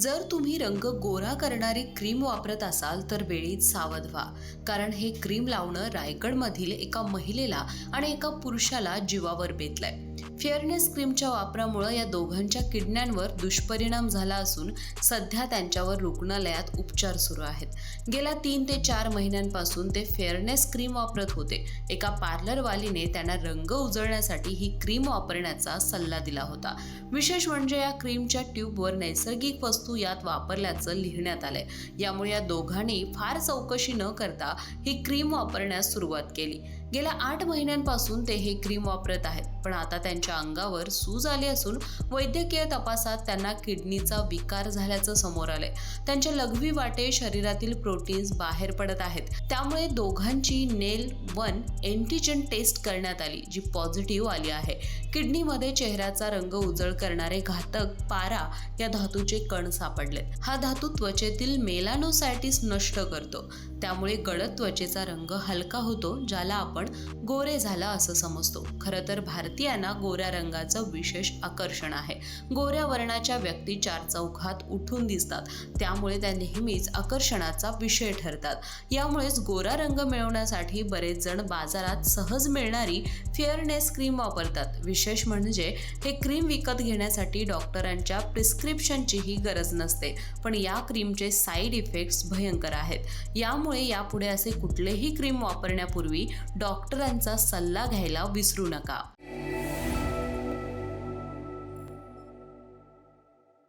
जर तुम्ही रंग गोरा करणारी क्रीम वापरत असाल तर वेळीच सावध व्हा. कारण हे क्रीम लावणं रायगडमधील एका महिलेला आणि एका पुरुषाला जीवावर बेतलंय. फेअरनेस क्रीमच्या वापरामुळे या दोघांच्या किडण्यांवर दुष्परिणाम झाला असून सध्या त्यांच्यावर रुग्णालयात उपचार सुरू आहेत. गेल्या तीन ते चार महिन्यांपासून ते फेअरनेस क्रीम वापरत होते. एका पार्लरवालीने त्यांना रंग उजळण्यासाठी ही क्रीम वापरण्याचा सल्ला दिला होता. विशेष म्हणजे या क्रीमच्या ट्यूबवर नैसर्गिक वस्तू यात वापरल्याचं लिहिण्यात आलंय. यामुळे या दोघांनी फार चौकशी न करता ही क्रीम वापरण्यास सुरुवात केली. गेल्या आठ महिन्यांपासून ते हे क्रीम वापरत आहेत. पण आता त्यांच्या अंगावर सूज आली असून वैद्यकीय तपासात त्यांना किडनीचा विकार झाल्याचं समोर आलंय. त्यांच्या लघवी वाटे शरीरातील प्रोटीन्स बाहेर पडत आहेत. त्यामुळे दोघांची नेल वन एंटीजन टेस्ट करण्यात आली जी पॉझिटिव्ह आली आहे. किडनीमध्ये चेहऱ्याचा रंग उजळ करणारे घातक पारा या धातूचे कण सापडले हा धातू त्वचेतील मेलानोसायटिस नष्ट करतो. त्यामुळे गडद त्वचेचा रंग हलका होतो ज्याला आपण गोरे झाला असं समजतो. खरं तर भारतीयांना गोऱ्या रंगाचं विशेष आकर्षण आहे. गोऱ्या वर्णाच्या व्यक्ती चार चौघात उठून दिसतात. त्यामुळे त्या नेहमीच आकर्षणाचा विषय ठरतात. यामुळेच गोरा रंग मिळवण्यासाठी बरेच जण बाजारात सहज मिळणारी फेअरनेस क्रीम वापरतात. विशेष म्हणजे हे क्रीम विकत घेण्यासाठी डॉक्टरांच्या प्रिस्क्रिप्शनचीही गरज नसते. पण या क्रीमचे साईड इफेक्ट्स भयंकर आहेत. यामुळे यापुढे असे कुठलेही क्रीम वापरण्यापूर्वी डॉक्टरांचा सल्ला घ्यायला विसरू नका.